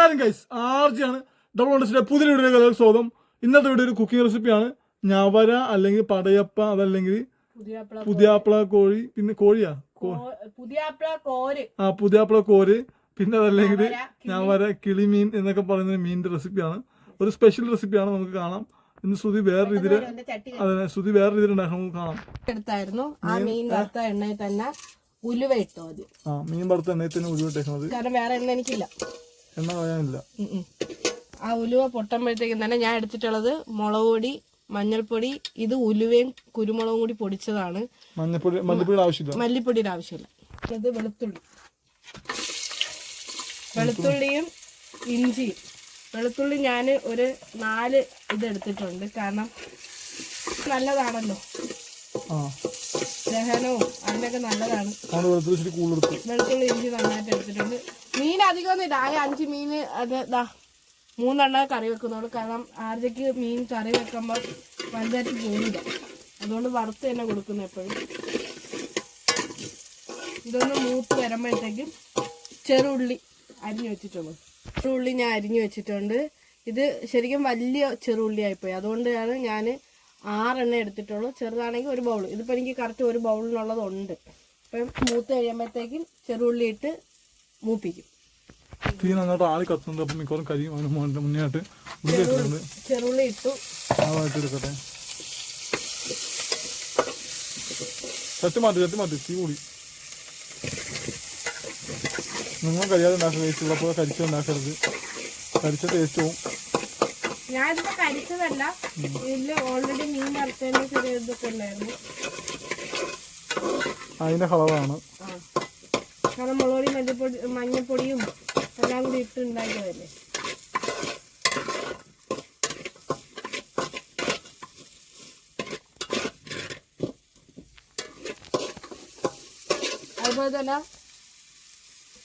നമസ്കാരം guys ആർജിയാണ് double ഓണ്ടസിന്റെ പുതിയ video സ്വാഗതം. ഇന്നത്തെ വീഡിയോ ഒരു കുക്കിംഗ് റെസിപ്പിയാണ് ഞവര അല്ലെങ്കിൽ പടയപ്പ അതല്ലെങ്കിൽ പുതിയാപ്പിള കോഴി. പിന്നെ കോഴിയാ? ആ പുതിയാപ്പിള കോര്. പിന്നെ അതല്ലെങ്കിൽ ഞവര, കിളിമീൻ എന്നൊക്കെ പറയുന്ന മീനിന്റെ റെസിപ്പിയാണ് ഒരു സ്പെഷ്യൽ റെസിപ്പിയാണ് നമുക്ക് കാണാം. ഇന്ന് ശ്രുതി വേറെ രീതിയിൽ അതെ ശ്രുതി വേറെ രീതിയിൽ ഉണ്ടാക്കാൻ നമുക്ക് കാണാം. എടുത്തായിരുന്നു. ആ മീൻ വറുത്ത എണ്ണയിൽ തന്നെ ഉലുവ ഇട്ടോ മതി. ആ മീൻ വറുത്ത എണ്ണയിൽ തന്നെ ഉലുവ ഇട്ടേക്കുന്നത്. കാരണം വേറെ എണ്ണ എനിക്കില്ല. എണ്ണ കളയാനില്ല. ആ ഉലുവ പൊട്ടുമ്പോഴത്തേക്കും തന്നെ ഞാൻ എടുത്തിട്ടുള്ളത് മുളക് പൊടി മഞ്ഞൾപ്പൊടി ഇത് ഉലുവയും കുരുമുളകും കൂടി പൊടിച്ചതാണ്. മഞ്ഞപ്പൊടിയുടെ ആവശ്യമില്ല. മല്ലിപ്പൊടിയുടെ ആവശ്യമില്ല. ഇത് വെളുത്തുള്ളി. വെളുത്തുള്ളിയും ഇഞ്ചിയും. വെളുത്തുള്ളി ഞാൻ ഒരു നാല് ഇത് എടുത്തിട്ടുണ്ട്. കാരണം നല്ലതാണല്ലോ. ദഹനവും അതിനൊക്കെ നല്ലതാണ്. വെളുത്തുള്ളി ഇഞ്ചി നന്നായിട്ട് എടുത്തിട്ടുണ്ട്. മീൻ അധികമൊന്നും ഇല്ല. അഞ്ച് മീൻ അത് ഇതാ മൂന്നെണ്ണം കറി വെക്കുന്നുള്ളൂ. കാരണം ആർജയ്ക്ക് മീൻ കറി വെക്കുമ്പോൾ വലുതായിട്ട് പോകില്ല അതുകൊണ്ട് വറുത്ത് തന്നെ കൊടുക്കുന്നു എപ്പോഴും. ഇതൊന്ന് മൂത്ത് വരുമ്പോഴത്തേക്കും ചെറുള്ളി അരിഞ്ഞു വെച്ചിട്ടുള്ളൂ ചെറുള്ളി ഞാൻ അരിഞ്ഞു വെച്ചിട്ടുണ്ട്. ഇത് ശരിക്കും വലിയ ചെറുള്ളി ആയിപ്പോയി അതുകൊണ്ടാണ് ഞാൻ ആറെണ്ണം എടുത്തിട്ടുള്ളൂ. ചെറുതാണെങ്കിൽ ഒരു ബൗൾ. ഇതിപ്പോൾ എനിക്ക് കറക്റ്റ് ഒരു ബൗളിനുള്ളതുണ്ട്. അപ്പം മൂത്ത് കഴിയുമ്പോഴത്തേക്കും ചെറുള്ളി ഇട്ട് മൂപ്പിക്കും. തീ നന്നായിട്ട് ആളി കത്തുന്നുണ്ട്. അപ്പം മിക്കവാറും കരിയും അതിന് മുന്നേ മുന്നേ ആയിട്ട് ഉള്ളി ഇട്ടിട്ടുണ്ട്. ചെറുള്ളി ഇട്ടു. അതായിട്ട് എടുക്കട്ടെ. ചട്ടി മാറ്റി ചട്ടി മാറ്റി. തീ കൂടി. നിങ്ങൾ കരിയാതെ ഉണ്ടാക്കുക വേസ്റ്റ് ഉള്ളപ്പോൾ കരിച്ച ഉണ്ടാക്കരുത്. കരിച്ച ടേസ്റ്റ് പോവും ഞാനിപ്പോ കരിച്ചതല്ല. ഇതിൽ ഓൾറെഡി മീൻ വറുത്തതിന്റെ ചെറിയ ഇതൊക്കെ ഉണ്ടായിരുന്നു. അതിന്റെ കളറാണ്. കാരണം മുളകുപൊടി മഞ്ഞപ്പൊടി മഞ്ഞപ്പൊടിയും എല്ലാം കൂടി ഇട്ട് ഉണ്ടാക്കിയതല്ലേ? അതുപോലെ തന്നെ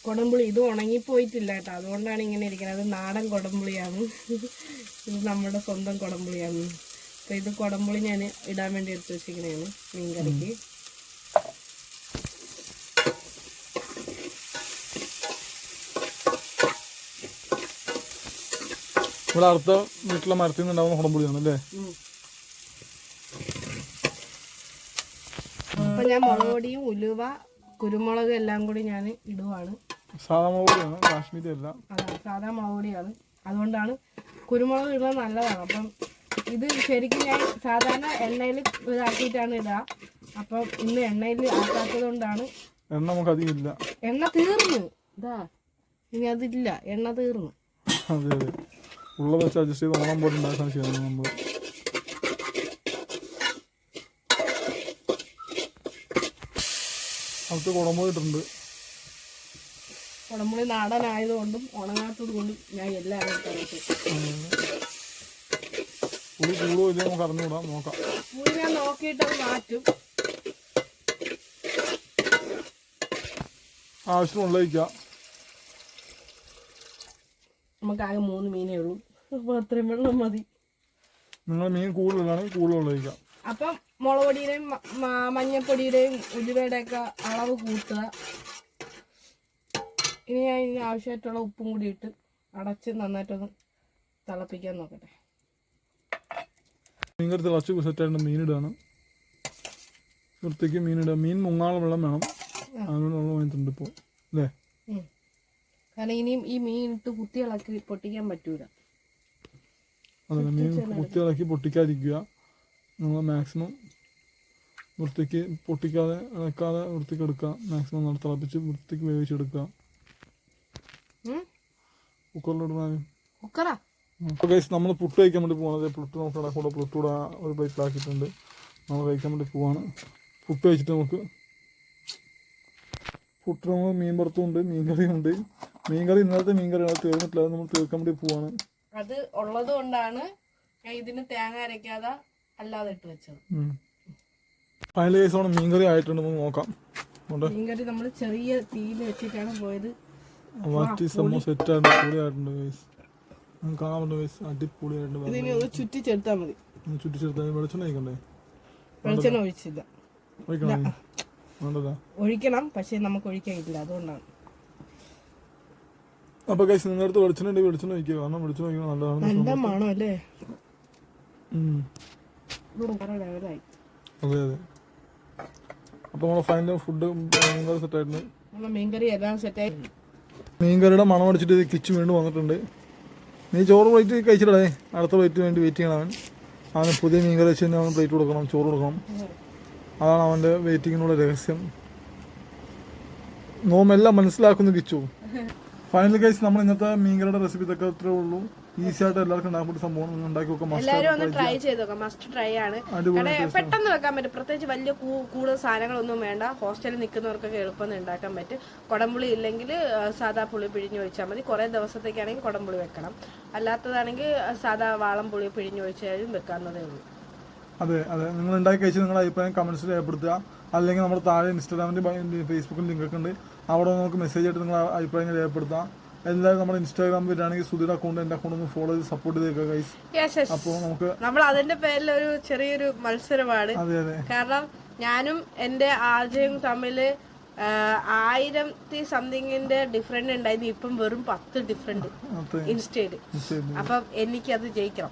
കൊടംപുളി ഇത് ഉണങ്ങിപ്പോയിട്ടില്ല കേട്ടോ. അതുകൊണ്ടാണ് ഇങ്ങനെ ഇരിക്കുന്നത്. അത് നാടൻ കൊടംപുളിയാണ്. ഇത് നമ്മുടെ സ്വന്തം കൊടംപുളിയാണ്. അപ്പോൾ ഇത് കൊടംപുളി ഞാൻ ഇടാൻ വേണ്ടി എടുത്ത് വെച്ചിരിക്കുന്നതാണ് മീൻ ഇവിടെ അടുത്ത വീട്ടിലെ മരത്തിൽ നിന്നുണ്ടാവുന്ന കുടംപുളിയാണ് അല്ലേ. അപ്പൊ ഞാൻ മുളക് പൊടിയും ഉലുവ കുരുമുളക് എല്ലാം കൂടി ഞാൻ ഇടുവാണ്. സാധാ മുളകുപൊടിയാണ് കാശ്മീരി അല്ല. സാധാ മുളക് പൊടിയാണ്. അതുകൊണ്ടാണ് കുരുമുളക് ഇടുന്നത് നല്ലതാണ്. അപ്പം ഇത് ശരിക്കും ഞാൻ സാധാരണ എണ്ണയിൽ ഇതാക്കിയിട്ടാണ് ഇടുക അപ്പം ഇന്ന് എണ്ണയിൽ ആക്കാത്തത് കൊണ്ടാണ് എണ്ണ നമുക്ക് അധികം ഇല്ല. എണ്ണ തീർന്നു. ഇതാ ഇനി അതില്ല. എണ്ണ തീർന്നു. അതെ അതെ. ഉള്ളത് വെച്ച് അഡ്ജസ്റ്റ് ചെയ്ത് ഓണം പോലെ ഉണ്ടാക്കാൻ ചെയ്യുന്നത് നമ്മൾ അടുത്ത് കുടമ്പ് ഇട്ടിട്ടുണ്ട്. കുടമ്പുളി നാടനായതുകൊണ്ടും ഉണങ്ങാത്തത് കൊണ്ടും ഞാൻ എല്ലാം ഇട്ടു പുളി കൂടുമോ ഇല്ല നമുക്ക് അറിഞ്ഞുകൂടാം നോക്കാം. പുളി ഞാൻ നോക്കിയിട്ട് മാറ്റും. ആവശ്യമുള്ള നമുക്കാകെ മൂന്ന് മീനേ ഉള്ളൂ. അപ്പോൾ അത്രയും വെള്ളം മതി. നിങ്ങൾ മീൻ കൂടുതലാണെങ്കിൽ കൂടുതൽ ഉപയോഗിക്കാം അപ്പം മുളകൊടിയുടെയും മഞ്ഞപ്പൊടിയുടെയും ഉലുവയുടെ ഒക്കെ അളവ് കൂട്ടുക. ഇനി ഞാൻ ഇതിന് ആവശ്യമായിട്ടുള്ള ഉപ്പും കൂടി ഇട്ട് അടച്ച് നന്നായിട്ടൊന്ന് തിളപ്പിക്കാൻ നോക്കട്ടെ. മീൻ കറി തിളച്ച് സെറ്റായിട്ട് മീനിടാണ് വൃത്തിക്ക് മീനിടുക മീൻ മുങ്ങാളം വെള്ളം വേണം. അതിനുള്ള വെള്ളം വാങ്ങിയിട്ടുണ്ട് ഇപ്പോൾ അല്ലേ. കാരണം ഇനിയും ഈ മീൻ ഇട്ട് കുത്തി ഇളക്കി പൊട്ടിക്കാൻ പറ്റൂല. മീൻ കുത്തി ഇളക്കി പൊട്ടിക്കാതിരിക്കുക. നമ്മൾ മാക്സിമം വൃത്തിക്ക് പൊട്ടിക്കാതെ ഇളക്കാതെ വൃത്തിക്ക് എടുക്കുക. മാക്സിമം നമ്മൾ തിളപ്പിച്ച് വൃത്തിക്ക് വേവിച്ചെടുക്കുക? കുക്കറിലിടുന്നാലും കുക്കറാ? അപ്പോൾ ഗൈസ് നമ്മൾ പുട്ട് കഴിക്കാൻ വേണ്ടി പോകുന്നത് പുട്ട് നമുക്ക് കൂടെ പുട്ട് കൂടെ ഒരു പ്ലേറ്റിലാക്കിയിട്ടുണ്ട് നമ്മൾ കഴിക്കാൻ വേണ്ടി പോവാണ്. പുട്ട് കഴിച്ചിട്ട് നമുക്ക് പുട്ട് നമ്മൾ മീൻ വറുത്തുണ്ട് മീൻ കറിയുണ്ട്. മീൻ ഇന്നത്തെ ഇന്നലത്തെ മീൻ കറിയാണ് തീർന്നിട്ടില്ല അത് നമ്മൾ തീർക്കാൻ വേണ്ടി പോവാണ്. അത് ഉള്ളത് കൊണ്ടാണ് ഞാൻ ഇതിന് തേങ്ങ അരയ്ക്കാതെ അല്ലാതെ ഇട്ട് വെച്ചത്. ഫൈനൽ കേസോടെ മീൻകറി ആയിട്ടുണ്ട് നോക്കാം. മീൻകറി നമ്മൾ ചെറിയ തീയിൽ വെച്ചിട്ടാണ് പോയത്. സംഭവം സെറ്റ് ആയിട്ടുണ്ട് അടിപൊളിയായിട്ടുണ്ട് ചുറ്റിച്ചെടുത്താൽ മതി. ചുറ്റിച്ചെടുത്താൽ വെളിച്ചെണ്ണ വെളിച്ചെണ്ണ ഒഴിച്ചില്ല. ഒഴിക്കണം പക്ഷെ നമുക്ക് ഒഴിക്കാൻ ഇല്ല അതുകൊണ്ടാണ്. അപ്പോൾ കൈസ് അടുത്ത് വെളിച്ചെണ്ണ വെളിച്ചെണ്ണ ഒഴിക്കുക കാരണം വെളിച്ചെണ്ണ ഒഴിക്കുന്നത് നല്ലതാണ് നല്ല മണം അല്ലേ. ഇത് അതെ അതെ. അപ്പൊ നമ്മളെ ഫൈനൽ ഫുഡ് ഭയങ്കര സെറ്റായിട്ടുണ്ട് മീൻകറി എല്ലാം സെറ്റായി മീൻകറിയുടെ മണം അടിച്ചിട്ട് കിച്ചു വീണ്ടും വന്നിട്ടുണ്ട്. നീ ചോറ് പ്ലേറ്റ് കഴിച്ചിട്ടേ അടുത്ത പ്ലേറ്റ് വേണ്ടി വെയിറ്റ് ചെയ്യണം അവൻ. അവന് പുതിയ മീൻകറി വെച്ച് തന്നെ അവൻ പ്ലേറ്റ് കൊടുക്കണം ചോറ് കൊടുക്കണം. അതാണ് അവന്റെ വെയിറ്റിങ്ങിനുള്ള രഹസ്യം. നോമെല്ലാം മനസ്സിലാക്കുന്നു കിച്ചു. ഫൈനൽ ഗൈസ് നമ്മൾ ഇന്നത്തെ മീൻകറിയുടെ റെസിപ്പി ഇതൊക്കെ അത്രേ ഉള്ളൂ. ഈസി ആയിട്ട് എല്ലാവർക്കും ഉണ്ടാക്കാൻ പറ്റിയ സംഭവം ഒന്ന് ഉണ്ടാക്കി നോക്കാം എല്ലാവരും ഒന്ന് മസ്റ്റ് ട്രൈ ചെയ്ത് നോക്കാം മസ്റ്റ് ട്രൈ ആണ്. പെട്ടെന്ന് വെക്കാൻ പറ്റും. പ്രത്യേകിച്ച് വലിയ കൂടുതൽ സാധനങ്ങളൊന്നും വേണ്ട. ഹോസ്റ്റലിൽ നിൽക്കുന്നവർക്കൊക്കെ എളുപ്പം ഉണ്ടാക്കാൻ പറ്റും. കുടംപുളി ഇല്ലെങ്കിൽ സാധാ പുളി പിഴിഞ്ഞ് ഒഴിച്ചാൽ മതി. കുറേ ദിവസത്തേക്കാണെങ്കിൽ കുടംപുളി വെക്കണം. അല്ലാത്തതാണെങ്കിൽ സാധാ വാളം പുളി പിഴിഞ്ഞ് ഒഴിച്ചാലും വെക്കാവുന്നതേ ഉള്ളൂ. അതെ അതെ. നിങ്ങൾ ഉണ്ടാക്കി കഴിച്ച് നിങ്ങളുടെ അഭിപ്രായം കമൻസിൽ രേഖപ്പെടുത്തുക. അല്ലെങ്കിൽ നമ്മുടെ താഴെ ഇൻസ്റ്റാഗ്രാമിന്റെ ഫേസ്ബുക്കിൽ ലിങ്ക് ഉണ്ട്. അവിടെ നമുക്ക് മെസ്സേജ് ആയിട്ട് നിങ്ങളുടെ അഭിപ്രായങ്ങൾ രേഖപ്പെടുത്താം. എല്ലാവരും നമ്മുടെ ഇൻസ്റ്റാഗ്രാം വരികയാണെങ്കിൽ സുധീർ അക്കൗണ്ട് എന്റെ അക്കൗണ്ട് ഒന്ന് ഫോളോ ചെയ്ത് സപ്പോർട്ട് ചെയ്തേക്കുക ഗൈസ് അപ്പോൾ നമുക്ക് നമ്മൾ അതിന്റെ പേരിൽ ഒരു ചെറിയൊരു മത്സരമാണ്. അതെ അതെ. കാരണം ഞാനും എന്റെ ആദ്യം തമ്മിൽ ആയിരത്തി സംതിങ്ങിന്റെ ഡിഫറെന്റ് ഉണ്ടായിരുന്നു. ഇപ്പം വെറും പത്ത് ഡിഫറെന്റ് ഇൻസ്റ്റേഡ് ഇൻസ്റ്റയിൽ അപ്പം എനിക്കത് ജയിക്കണം.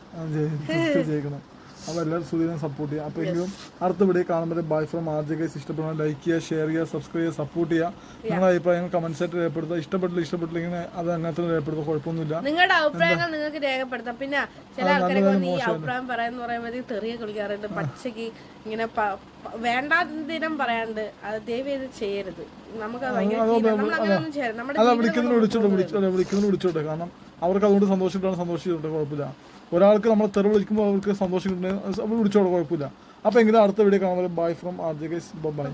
ജയിക്കണം. അപ്പോൾ എല്ലാവരും സുധീരനെ സപ്പോർട്ട് ചെയ്യുക. അപ്പോൾ എങ്കിലും അടുത്ത വീഡിയോ കാണുമ്പോൾ bye from R J guys ഇഷ്ടപ്പെടണം like ചെയ്യുക ഷെയർ ചെയ്യുക സബ്സ്ക്രൈബ് ചെയ്യുക സപ്പോർട്ട് ചെയ്യുക. നിങ്ങളുടെ അഭിപ്രായങ്ങൾ കമന്റ് സെറ്റ് രേഖപ്പെടുത്തുക. ഇഷ്ടപ്പെട്ടില്ല ഇഷ്ടപ്പെട്ടില്ലെങ്കിൽ അത് അതിനകത്ത് രേഖപ്പെടുത്തുക കുഴപ്പമൊന്നുമില്ല. നിങ്ങളുടെ അഭിപ്രായങ്ങൾ നിങ്ങൾക്ക് രേഖപ്പെടുത്താം. പിന്നെ ചില ആൾക്കാരൊക്കെ ഈ അഭിപ്രായം പറയാന്ന് പറയുമ്പോഴത്തേക്ക് തെറിയ കുളിക്കാറുണ്ട് പച്ചക്ക് ഇങ്ങനെ പ- ദിനം പറയാണ്ട് അത് ദയവ് ചെയ്ത് ചെയ്യരുത്. നമുക്ക് ഭയങ്കര നമ്മൾ അങ്ങനെ ഒന്നും ചെയ്യരുത്. നമ്മുടെ വിളിക്കുന്നതിന് വിളിച്ചോട്ടെ. കാരണം അവർക്ക് അതുകൊണ്ട് സന്തോഷിച്ചിട്ടാണ് സന്തോഷിച്ചിട്ടുണ്ട് കുഴപ്പമില്ല. ഒരാൾക്ക് നമ്മൾ തെറി വിളിക്കുമ്പോൾ അവർക്ക് സന്തോഷിക്കുന്നുണ്ട് വിളിച്ചോളൂ കുഴപ്പമില്ല. അപ്പോൾ എങ്കിലും അടുത്ത വീഡിയോ കാണാൻ bye from R J guys bye.